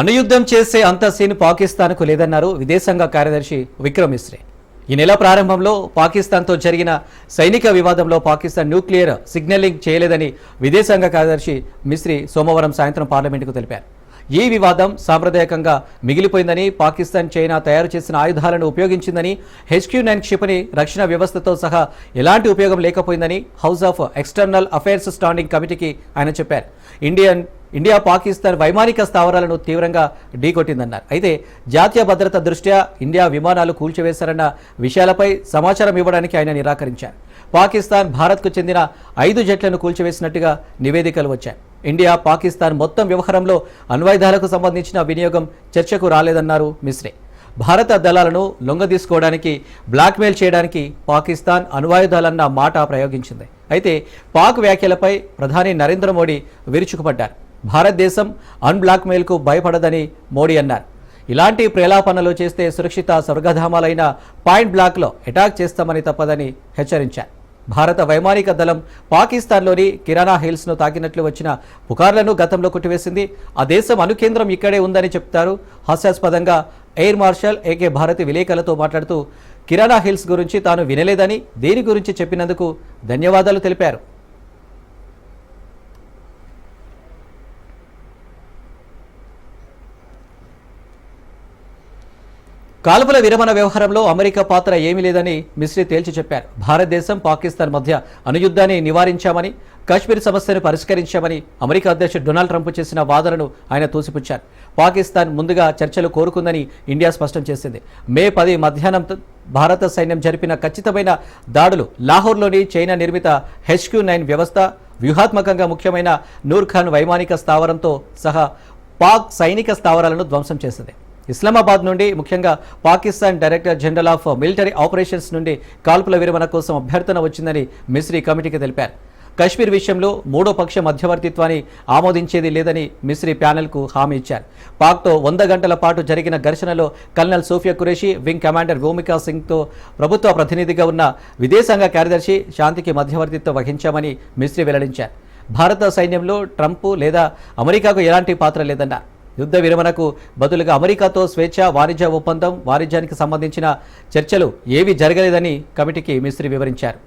అనుయుద్ధం చేసే అంత సీన్ పాకిస్తాన్కు లేదన్నారు విదేశాంగ కార్యదర్శి విక్రమ్ మిశ్రే. ఈ నెల ప్రారంభంలో పాకిస్తాన్తో జరిగిన సైనిక వివాదంలో పాకిస్తాన్ న్యూక్లియర్ సిగ్నలింగ్ చేయలేదని విదేశాంగ కార్యదర్శి మిశ్రీ సోమవారం సాయంత్రం పార్లమెంటుకు తెలిపారు. ఈ వివాదం సాంప్రదాయకంగా మిగిలిపోయిందని పాకిస్తాన్ చైనా తయారు చేసిన ఆయుధాలను ఉపయోగించిందని హెచ్క్యూ నైన్ క్షిపణి రక్షణ వ్యవస్థతో సహా ఎలాంటి ఉపయోగం లేకపోయిందని house of external affairs standing కమిటీకి ఆయన చెప్పారు. ఇండియన్ ఇండియా పాకిస్తాన్ వైమానిక స్థావరాలను తీవ్రంగా ఢీకొట్టిందన్నారు. అయితే జాతీయ భద్రత దృష్ట్యా ఇండియా విమానాలు కూల్చివేశారన్న విషయాలపై సమాచారం ఇవ్వడానికి ఆయన నిరాకరించారు. పాకిస్తాన్ భారత్కు చెందిన ఐదు జట్లను కూల్చివేసినట్టుగా నివేదికలు వచ్చాయి. ఇండియా పాకిస్తాన్ మొత్తం వ్యవహారంలో అణ్వాయుధాలకు సంబంధించిన వినియోగం చర్చకు రాలేదన్నారు మిశ్రే. భారత దళాలను లొంగదీసుకోవడానికి బ్లాక్మెయిల్ చేయడానికి పాకిస్తాన్ అణ్వాయుధాలన్న మాట ప్రయోగించింది. అయితే పాక్ వ్యాఖ్యలపై ప్రధాని నరేంద్ర మోడీ విరుచుకుపడ్డారు. భారతదేశం అన్బ్లాక్మెయిల్కు భయపడదని మోడీ అన్నారు. ఇలాంటి ప్రేలాపనలు చేస్తే సురక్షిత స్వర్గధామాలైన పాయింట్ బ్లాక్లో అటాక్ చేస్తామని తప్పదని హెచ్చరించారు. భారత వైమానిక దళం పాకిస్తాన్లోని కిరాణా హిల్స్ను తాకినట్లు వచ్చిన పుకార్లను గతంలో కొట్టివేసింది. ఆ దేశం అనుకేంద్రం ఇక్కడే ఉందని చెప్తారు. హాస్యాస్పదంగా ఎయిర్ మార్షల్ ఏకే భారతి విలేకరులతో మాట్లాడుతూ కిరాణా హిల్స్ గురించి తాను వినలేదని దేని గురించి చెప్పినందుకు ధన్యవాదాలు తెలిపారు. కాల్పుల విరమణ వ్యవహారంలో అమెరికా పాత్ర ఏమీ లేదని మిశ్రీ తేల్చి చెప్పారు. భారతదేశం పాకిస్తాన్ మధ్య అనుయుద్ధాన్ని నివారించామని కాశ్మీర్ సమస్యను పరిష్కరించామని అమెరికా అధ్యక్షుడు డొనాల్డ్ ట్రంప్ చేసిన వాదనను ఆయన తోసిపుచ్చారు. పాకిస్తాన్ ముందుగా చర్చలు కోరుకుందని ఇండియా స్పష్టం చేసింది. మే పది మధ్యాహ్నం భారత సైన్యం జరిపిన ఖచ్చితమైన దాడులు లాహోర్లోని చైనా నిర్మిత హెచ్క్యూ నైన్ వ్యవస్థ వ్యూహాత్మకంగా ముఖ్యమైన నూర్ఖాన్ వైమానిక స్థావరంతో సహా పాక్ సైనిక స్థావరాలను ధ్వంసం చేసింది. ఇస్లామాబాద్ నుండి ముఖ్యంగా Pakistan director general of military operations నుండి కాల్పుల విరమణ కోసం అభ్యర్థన వచ్చిందని మిస్రీ కమిటీకి తెలిపారు. కశ్మీర్ విషయంలో మూడో పక్ష మధ్యవర్తిత్వాన్ని ఆమోదించేది లేదని మిస్రీ ప్యానెల్కు హామీ ఇచ్చారు. పాక్తో వంద గంటల పాటు జరిగిన ఘర్షణలో colonel Sofiya Qureshi wing commander Bhumika సింగ్తో ప్రభుత్వ ప్రతినిధిగా ఉన్న విదేశాంగ కార్యదర్శి శాంతికి మధ్యవర్తిత్వం వహించామని మిస్రీ వెల్లడించారు. భారత సైన్యంలో ట్రంప్ లేదా అమెరికాకు ఎలాంటి పాత్ర లేదన్నారు. యుద్ధ విరమణకు బదులుగా అమెరికాతో స్వేచ్ఛ వాణిజ్య ఒప్పందం వాణిజ్యానికి సంబంధించిన చర్చలు ఏవి జరగలేదని కమిటీకి మిస్త్రీ వివరించారు.